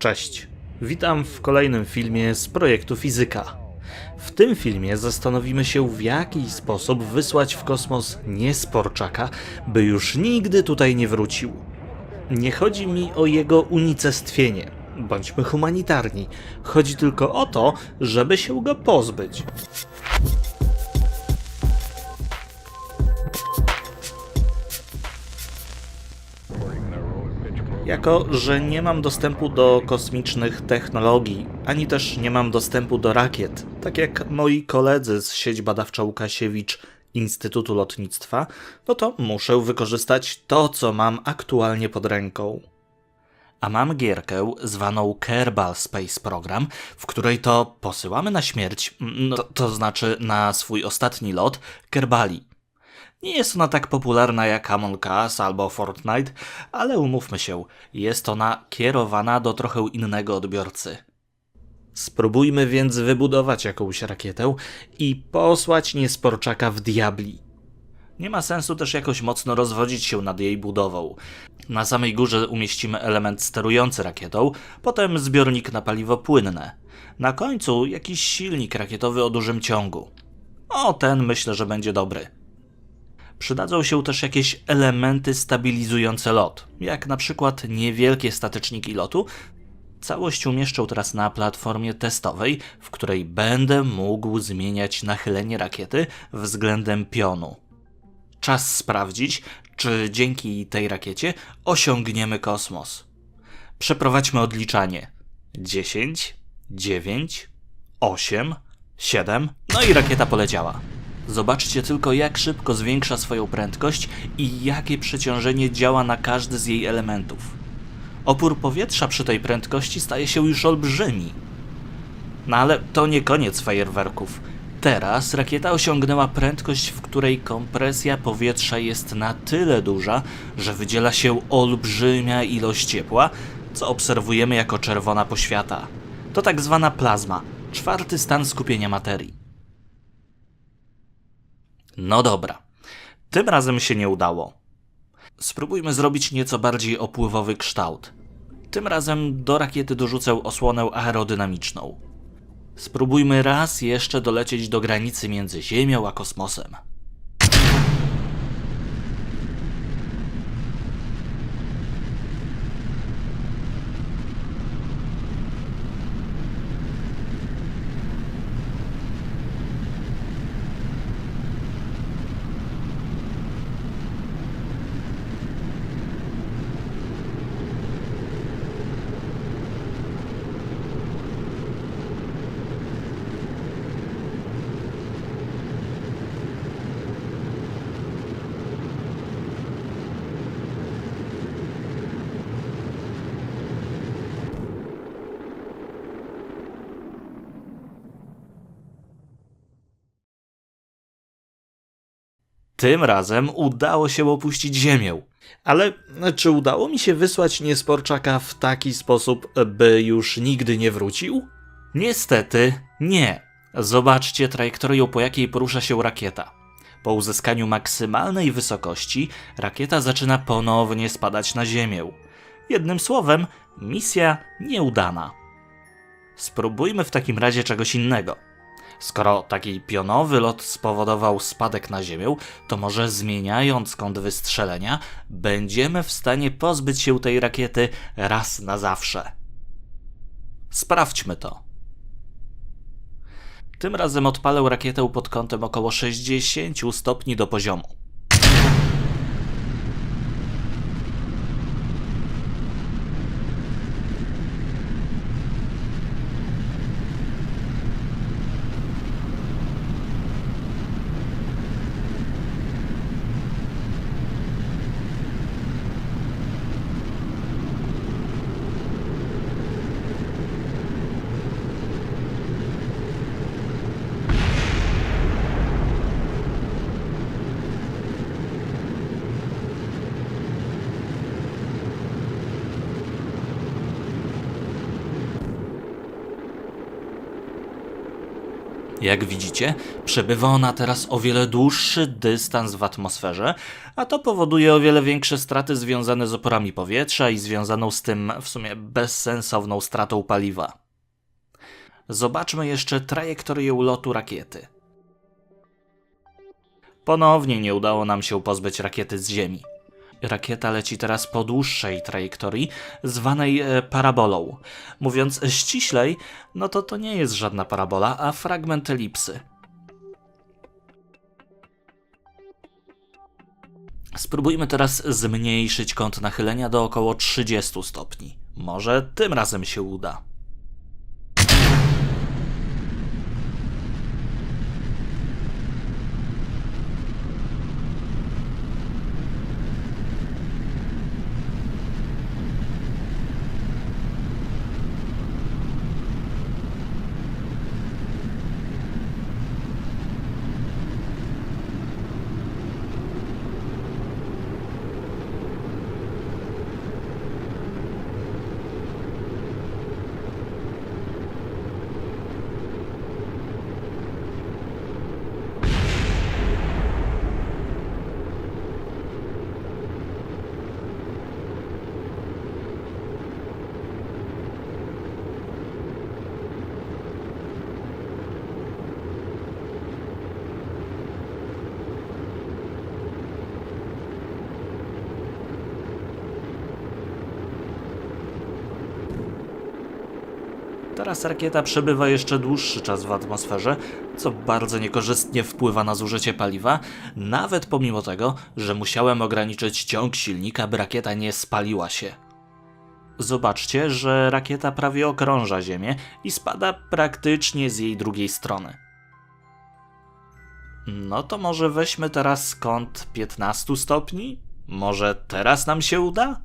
Cześć. Witam w kolejnym filmie z projektu Fizyka. W tym filmie zastanowimy się, w jaki sposób wysłać w kosmos niesporczaka, by już nigdy tutaj nie wrócił. Nie chodzi mi o jego unicestwienie. Bądźmy humanitarni. Chodzi tylko o to, żeby się go pozbyć. Jako, że nie mam dostępu do kosmicznych technologii, ani też nie mam dostępu do rakiet, tak jak moi koledzy z sieci badawcza Łukasiewicz Instytutu Lotnictwa, no to muszę wykorzystać to, co mam aktualnie pod ręką. A mam gierkę zwaną Kerbal Space Program, w której to posyłamy na śmierć, no, to, to znaczy na swój ostatni lot, Kerbali. Nie jest ona tak popularna jak Among Us albo Fortnite, ale umówmy się, jest ona kierowana do trochę innego odbiorcy. Spróbujmy więc wybudować jakąś rakietę i posłać niesporczaka w diabli. Nie ma sensu też jakoś mocno rozwodzić się nad jej budową. Na samej górze umieścimy element sterujący rakietą, potem zbiornik na paliwo płynne. Na końcu jakiś silnik rakietowy o dużym ciągu. O, ten myślę, że będzie dobry. Przydadzą się też jakieś elementy stabilizujące lot, jak na przykład niewielkie statyczniki lotu. Całość umieszczę teraz na platformie testowej, w której będę mógł zmieniać nachylenie rakiety względem pionu. Czas sprawdzić, czy dzięki tej rakiecie osiągniemy kosmos. Przeprowadźmy odliczanie. 10, 9, 8, 7, no i rakieta poleciała. Zobaczcie tylko, jak szybko zwiększa swoją prędkość i jakie przeciążenie działa na każdy z jej elementów. Opór powietrza przy tej prędkości staje się już olbrzymi. No ale to nie koniec fajerwerków. Teraz rakieta osiągnęła prędkość, w której kompresja powietrza jest na tyle duża, że wydziela się olbrzymia ilość ciepła, co obserwujemy jako czerwona poświata. To tak zwana plazma, czwarty stan skupienia materii. No dobra. Tym razem się nie udało. Spróbujmy zrobić nieco bardziej opływowy kształt. Tym razem do rakiety dorzucę osłonę aerodynamiczną. Spróbujmy raz jeszcze dolecieć do granicy między Ziemią a kosmosem. Tym razem udało się opuścić Ziemię. Ale czy udało mi się wysłać niesporczaka w taki sposób, by już nigdy nie wrócił? Niestety nie. Zobaczcie trajektorię, po jakiej porusza się rakieta. Po uzyskaniu maksymalnej wysokości, rakieta zaczyna ponownie spadać na Ziemię. Jednym słowem, misja nieudana. Spróbujmy w takim razie czegoś innego. Skoro taki pionowy lot spowodował spadek na Ziemię, to może zmieniając kąt wystrzelenia, będziemy w stanie pozbyć się tej rakiety raz na zawsze. Sprawdźmy to. Tym razem odpalę rakietę pod kątem około 60 stopni do poziomu. Jak widzicie, przebywa ona teraz o wiele dłuższy dystans w atmosferze, a to powoduje o wiele większe straty związane z oporami powietrza i związaną z tym w sumie bezsensowną stratą paliwa. Zobaczmy jeszcze trajektorię lotu rakiety. Ponownie nie udało nam się pozbyć rakiety z Ziemi. Rakieta leci teraz po dłuższej trajektorii, zwanej e, parabolą. Mówiąc ściślej, no to to nie jest żadna parabola, a fragment elipsy. Spróbujmy teraz zmniejszyć kąt nachylenia do około 30 stopni. Może tym razem się uda. Teraz rakieta przebywa jeszcze dłuższy czas w atmosferze, co bardzo niekorzystnie wpływa na zużycie paliwa, nawet pomimo tego, że musiałem ograniczyć ciąg silnika, by rakieta nie spaliła się. Zobaczcie, że rakieta prawie okrąża Ziemię i spada praktycznie z jej drugiej strony. No to może weźmy teraz kąt 15 stopni? Może teraz nam się uda?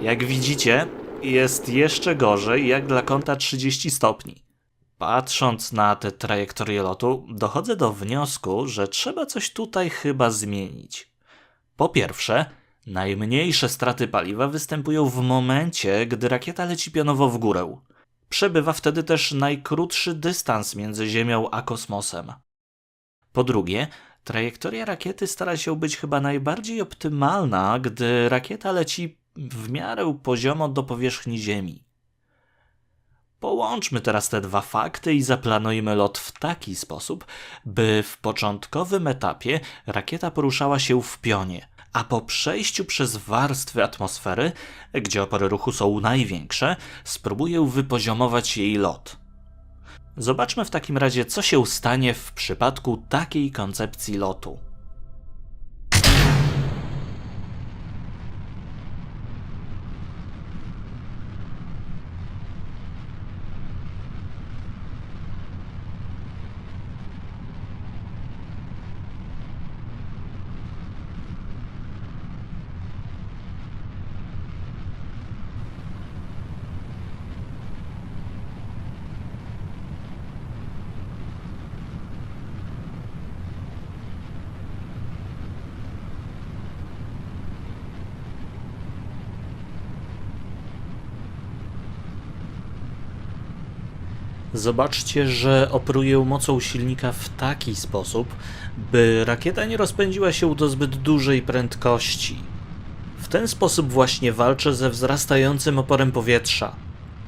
Jak widzicie, jest jeszcze gorzej jak dla kąta 30 stopni. Patrząc na tę trajektorię lotu, dochodzę do wniosku, że trzeba coś tutaj chyba zmienić. Po pierwsze, najmniejsze straty paliwa występują w momencie, gdy rakieta leci pionowo w górę. Przebywa wtedy też najkrótszy dystans między Ziemią a kosmosem. Po drugie, trajektoria rakiety stara się być chyba najbardziej optymalna, gdy rakieta leci w miarę poziomo do powierzchni Ziemi. Połączmy teraz te dwa fakty i zaplanujmy lot w taki sposób, by w początkowym etapie rakieta poruszała się w pionie, a po przejściu przez warstwy atmosfery, gdzie opory ruchu są największe, spróbuję wypoziomować jej lot. Zobaczmy w takim razie, co się stanie w przypadku takiej koncepcji lotu. Zobaczcie, że operuję mocą silnika w taki sposób, by rakieta nie rozpędziła się do zbyt dużej prędkości. W ten sposób właśnie walczę ze wzrastającym oporem powietrza.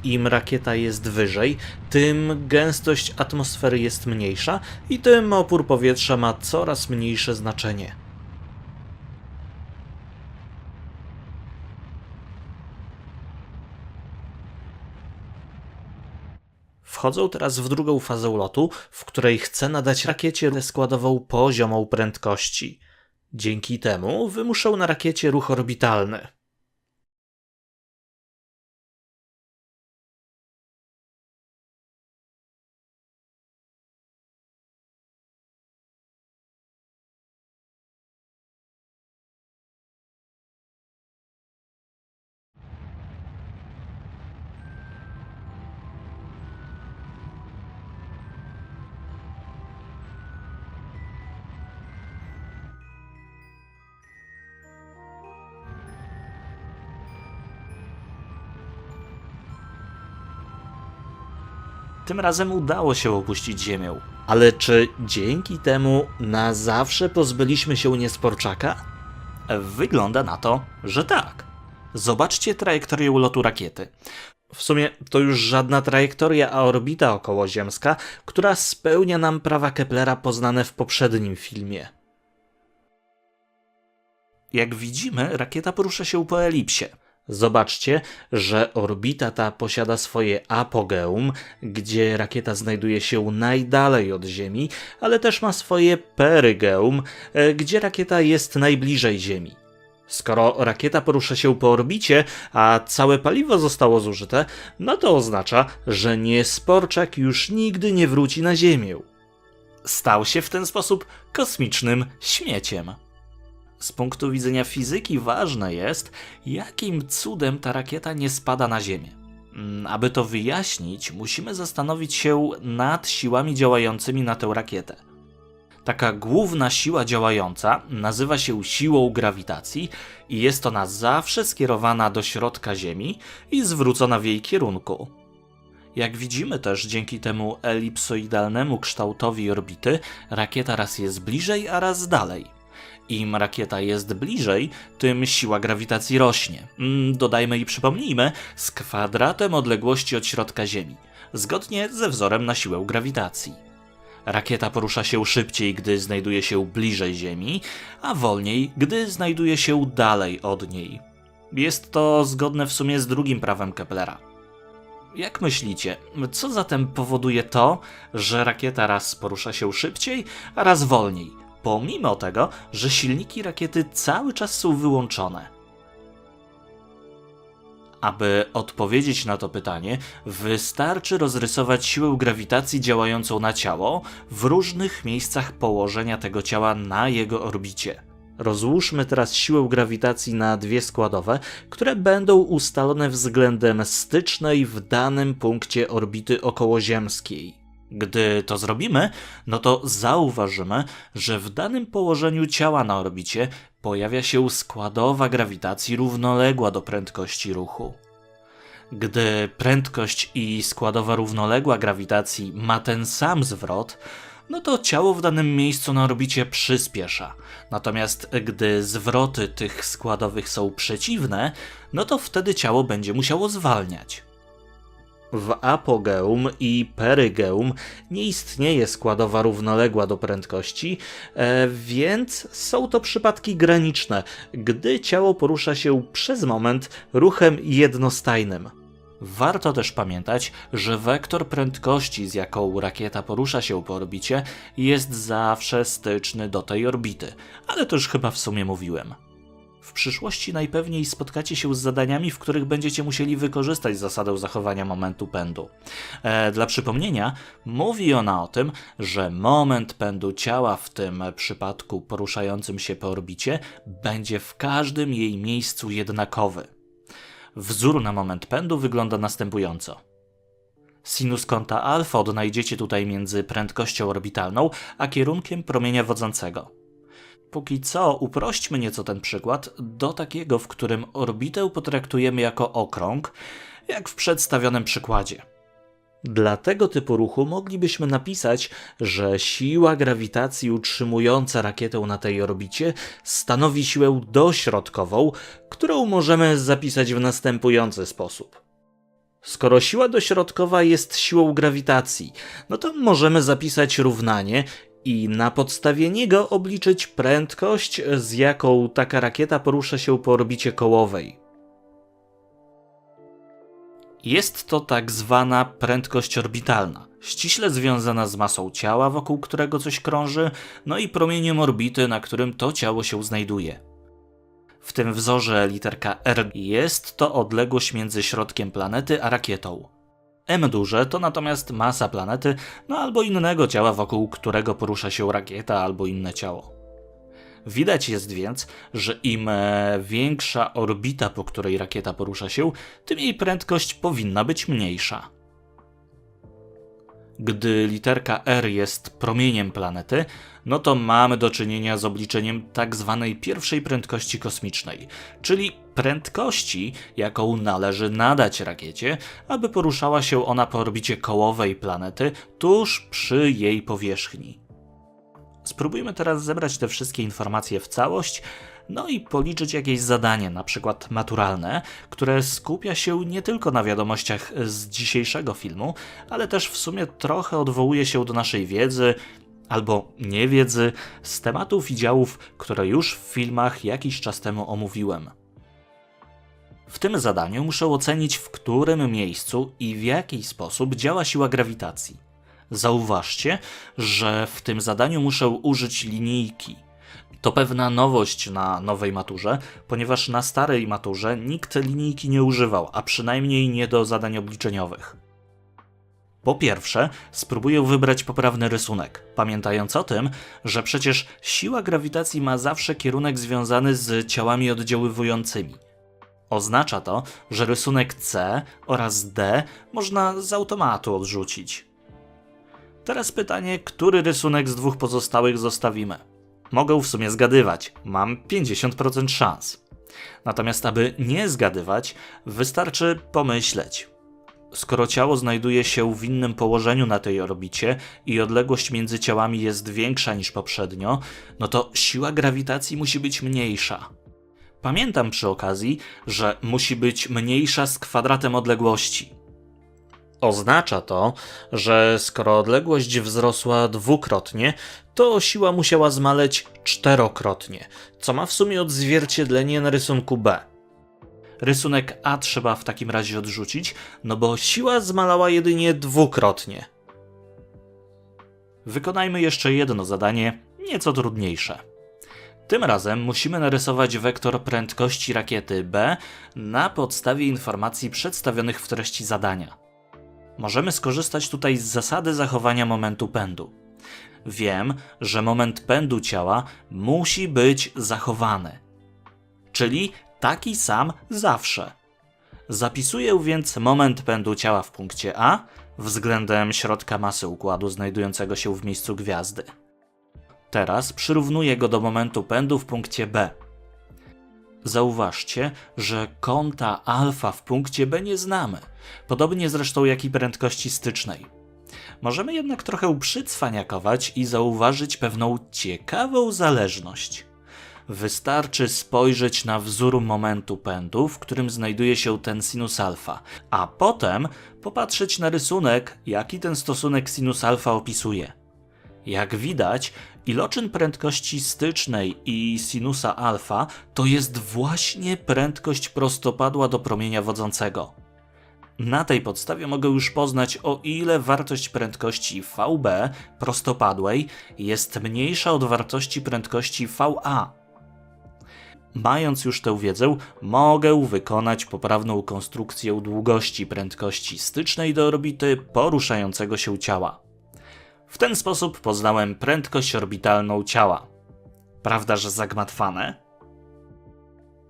Im rakieta jest wyżej, tym gęstość atmosfery jest mniejsza i tym opór powietrza ma coraz mniejsze znaczenie. Wchodzą teraz w drugą fazę lotu, w której chcę nadać rakiecie składową poziomą prędkości. Dzięki temu wymuszę na rakiecie ruch orbitalny. Tym razem udało się opuścić Ziemię. Ale czy dzięki temu na zawsze pozbyliśmy się niesporczaka? Wygląda na to, że tak. Zobaczcie trajektorię lotu rakiety. W sumie to już żadna trajektoria, a orbita okołoziemska, która spełnia nam prawa Keplera poznane w poprzednim filmie. Jak widzimy, rakieta porusza się po elipsie. Zobaczcie, że orbita ta posiada swoje apogeum, gdzie rakieta znajduje się najdalej od Ziemi, ale też ma swoje perygeum, e, gdzie rakieta jest najbliżej Ziemi. Skoro rakieta porusza się po orbicie, a całe paliwo zostało zużyte, no to oznacza, że niesporczak już nigdy nie wróci na Ziemię. Stał się w ten sposób kosmicznym śmieciem. Z punktu widzenia fizyki ważne jest, jakim cudem ta rakieta nie spada na Ziemię. Mm, Aby to wyjaśnić, musimy zastanowić się nad siłami działającymi na tę rakietę. Taka główna siła działająca nazywa się siłą grawitacji i jest ona zawsze skierowana do środka Ziemi i zwrócona w jej kierunku. Jak widzimy też dzięki temu elipsoidalnemu kształtowi orbity, rakieta raz jest bliżej, a raz dalej. Im rakieta jest bliżej, tym siła grawitacji rośnie. Mm, Dodajmy i przypomnijmy, z kwadratem odległości od środka Ziemi, zgodnie ze wzorem na siłę grawitacji. Rakieta porusza się szybciej, gdy znajduje się bliżej Ziemi, a wolniej, gdy znajduje się dalej od niej. Jest to zgodne w sumie z drugim prawem Keplera. Jak myślicie, co zatem powoduje to, że rakieta raz porusza się szybciej, a raz wolniej, pomimo tego, że silniki rakiety cały czas są wyłączone? Aby odpowiedzieć na to pytanie, wystarczy rozrysować siłę grawitacji działającą na ciało w różnych miejscach położenia tego ciała na jego orbicie. Rozłóżmy teraz siłę grawitacji na dwie składowe, które będą ustalone względem stycznej w danym punkcie orbity okołoziemskiej. Gdy to zrobimy, no to zauważymy, że w danym położeniu ciała na orbicie pojawia się składowa grawitacji równoległa do prędkości ruchu. Gdy prędkość i składowa równoległa grawitacji ma ten sam zwrot, no to ciało w danym miejscu na orbicie przyspiesza. Natomiast gdy zwroty tych składowych są przeciwne, no to wtedy ciało będzie musiało zwalniać. W apogeum i perygeum nie istnieje składowa równoległa do prędkości, e, więc są to przypadki graniczne, gdy ciało porusza się przez moment ruchem jednostajnym. Warto też pamiętać, że wektor prędkości, z jaką rakieta porusza się po orbicie, jest zawsze styczny do tej orbity, ale to już chyba w sumie mówiłem. W przyszłości najpewniej spotkacie się z zadaniami, w których będziecie musieli wykorzystać zasadę zachowania momentu pędu. E, dla przypomnienia, mówi ona o tym, że moment pędu ciała w tym przypadku poruszającym się po orbicie będzie w każdym jej miejscu jednakowy. Wzór na moment pędu wygląda następująco. Sinus kąta alfa odnajdziecie tutaj między prędkością orbitalną a kierunkiem promienia wodzącego. Póki co uprośćmy nieco ten przykład do takiego, w którym orbitę potraktujemy jako okrąg, jak w przedstawionym przykładzie. Dla tego typu ruchu moglibyśmy napisać, że siła grawitacji utrzymująca rakietę na tej orbicie stanowi siłę dośrodkową, którą możemy zapisać w następujący sposób. Skoro siła dośrodkowa jest siłą grawitacji, no to możemy zapisać równanie i na podstawie niego obliczyć prędkość, z jaką taka rakieta porusza się po orbicie kołowej. Jest to tak zwana prędkość orbitalna, ściśle związana z masą ciała, wokół którego coś krąży, no i promieniem orbity, na którym to ciało się znajduje. W tym wzorze literka R jest to odległość między środkiem planety a rakietą. M duże to natomiast masa planety, no albo innego ciała, wokół którego porusza się rakieta albo inne ciało. Widać jest więc, że im e, większa orbita, po której rakieta porusza się, tym jej prędkość powinna być mniejsza. Gdy literka R jest promieniem planety, no to mamy do czynienia z obliczeniem tak zwanej pierwszej prędkości kosmicznej, czyli prędkości, jaką należy nadać rakiecie, aby poruszała się ona po orbicie kołowej planety tuż przy jej powierzchni. Spróbujmy teraz zebrać te wszystkie informacje w całość, no i policzyć jakieś zadanie, na przykład maturalne, które skupia się nie tylko na wiadomościach z dzisiejszego filmu, ale też w sumie trochę odwołuje się do naszej wiedzy albo niewiedzy z tematów i działów, które już w filmach jakiś czas temu omówiłem. W tym zadaniu muszę ocenić, w którym miejscu i w jaki sposób działa siła grawitacji. Zauważcie, że w tym zadaniu muszę użyć linijki. To pewna nowość na nowej maturze, ponieważ na starej maturze nikt linijki nie używał, a przynajmniej nie do zadań obliczeniowych. Po pierwsze, spróbuję wybrać poprawny rysunek, pamiętając o tym, że przecież siła grawitacji ma zawsze kierunek związany z ciałami oddziaływującymi. Oznacza to, że rysunek C oraz D można z automatu odrzucić. Teraz pytanie, który rysunek z dwóch pozostałych zostawimy? Mogę w sumie zgadywać, mam 50% szans. Natomiast, aby nie zgadywać, wystarczy pomyśleć. Skoro ciało znajduje się w innym położeniu na tej orbicie i odległość między ciałami jest większa niż poprzednio, no to siła grawitacji musi być mniejsza. Pamiętam przy okazji, że musi być mniejsza z kwadratem odległości. Oznacza to, że skoro odległość wzrosła dwukrotnie, to siła musiała zmaleć czterokrotnie, co ma w sumie odzwierciedlenie na rysunku B. Rysunek A trzeba w takim razie odrzucić, no bo siła zmalała jedynie dwukrotnie. Wykonajmy jeszcze jedno zadanie, nieco trudniejsze. Tym razem musimy narysować wektor prędkości rakiety B na podstawie informacji przedstawionych w treści zadania możemy skorzystać tutaj z zasady zachowania momentu pędu. Wiem, że moment pędu ciała musi być zachowany, czyli taki sam zawsze. Zapisuję więc moment pędu ciała w punkcie A względem środka masy układu znajdującego się w miejscu gwiazdy. Teraz przyrównuję go do momentu pędu w punkcie B Zauważcie, że kąta alfa w punkcie B nie znamy, podobnie zresztą jak i prędkości stycznej. Możemy jednak trochę przycwaniakować i zauważyć pewną ciekawą zależność. Wystarczy spojrzeć na wzór momentu pędu, w którym znajduje się ten sinus alfa, a potem popatrzeć na rysunek, jaki ten stosunek sinus alfa opisuje. Jak widać, iloczyn prędkości stycznej i sinusa alfa to jest właśnie prędkość prostopadła do promienia wodzącego. Na tej podstawie mogę już poznać, o ile wartość prędkości VB prostopadłej jest mniejsza od wartości prędkości VA. Mając już tę wiedzę, mogę wykonać poprawną konstrukcję długości prędkości stycznej do orbity poruszającego się ciała. W ten sposób poznałem prędkość orbitalną ciała. Prawda, że zagmatwane?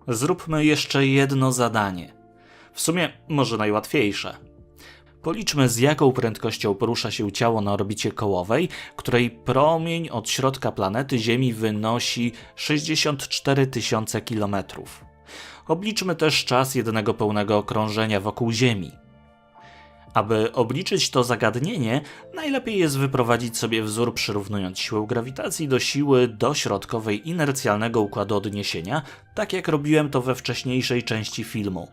Zróbmy jeszcze jedno zadanie. W sumie może najłatwiejsze. Policzmy z jaką prędkością porusza się ciało na orbicie kołowej, której promień od środka planety Ziemi wynosi 64 tysiące kilometrów. Obliczmy też czas jednego pełnego okrążenia wokół Ziemi. Aby obliczyć to zagadnienie, najlepiej jest wyprowadzić sobie wzór przyrównując siłę grawitacji do siły dośrodkowej inercjalnego układu odniesienia, tak jak robiłem to we wcześniejszej części filmu.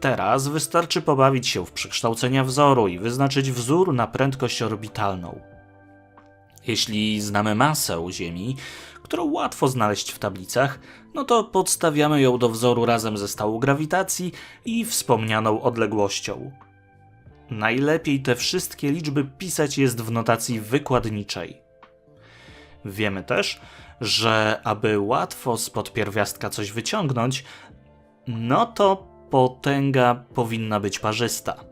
Teraz wystarczy pobawić się w przekształcenia wzoru i wyznaczyć wzór na prędkość orbitalną. Jeśli znamy masę Ziemi, którą łatwo znaleźć w tablicach, no to podstawiamy ją do wzoru razem ze stałą grawitacji i wspomnianą odległością. Najlepiej te wszystkie liczby pisać jest w notacji wykładniczej. Wiemy też, że aby łatwo spod pierwiastka coś wyciągnąć, no to potęga powinna być parzysta.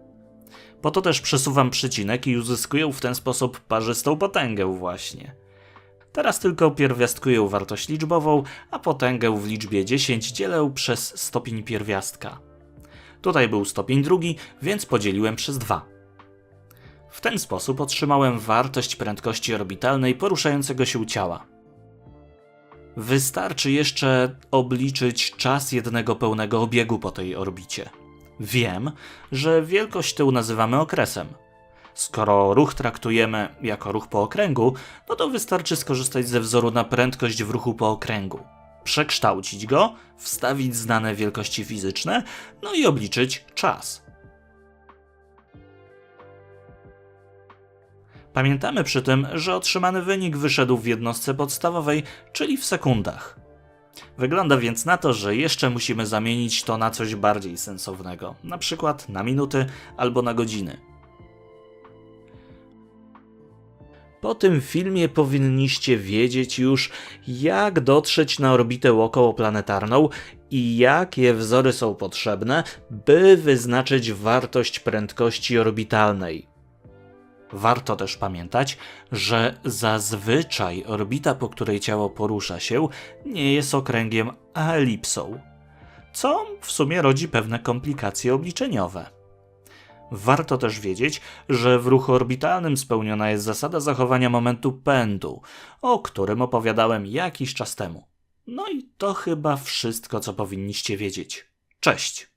Po to też przesuwam przycinek i uzyskuję w ten sposób parzystą potęgę właśnie. Teraz tylko pierwiastkuję wartość liczbową, a potęgę w liczbie 10 dzielę przez stopień pierwiastka. Tutaj był stopień drugi, więc podzieliłem przez 2. W ten sposób otrzymałem wartość prędkości orbitalnej poruszającego się ciała. Wystarczy jeszcze obliczyć czas jednego pełnego obiegu po tej orbicie. Wiem, że wielkość tę nazywamy okresem. Skoro ruch traktujemy jako ruch po okręgu, no to wystarczy skorzystać ze wzoru na prędkość w ruchu po okręgu. Przekształcić go, wstawić znane wielkości fizyczne, no i obliczyć czas. Pamiętamy przy tym, że otrzymany wynik wyszedł w jednostce podstawowej, czyli w sekundach. Wygląda więc na to, że jeszcze musimy zamienić to na coś bardziej sensownego, na przykład na minuty albo na godziny. Po tym filmie powinniście wiedzieć już, jak dotrzeć na orbitę okołoplanetarną i jakie wzory są potrzebne, by wyznaczyć wartość prędkości orbitalnej. Warto też pamiętać, że zazwyczaj orbita, po której ciało porusza się, nie jest okręgiem, a elipsą, co w sumie rodzi pewne komplikacje obliczeniowe. Warto też wiedzieć, że w ruchu orbitalnym spełniona jest zasada zachowania momentu pędu, o którym opowiadałem jakiś czas temu. No i to chyba wszystko, co powinniście wiedzieć. Cześć!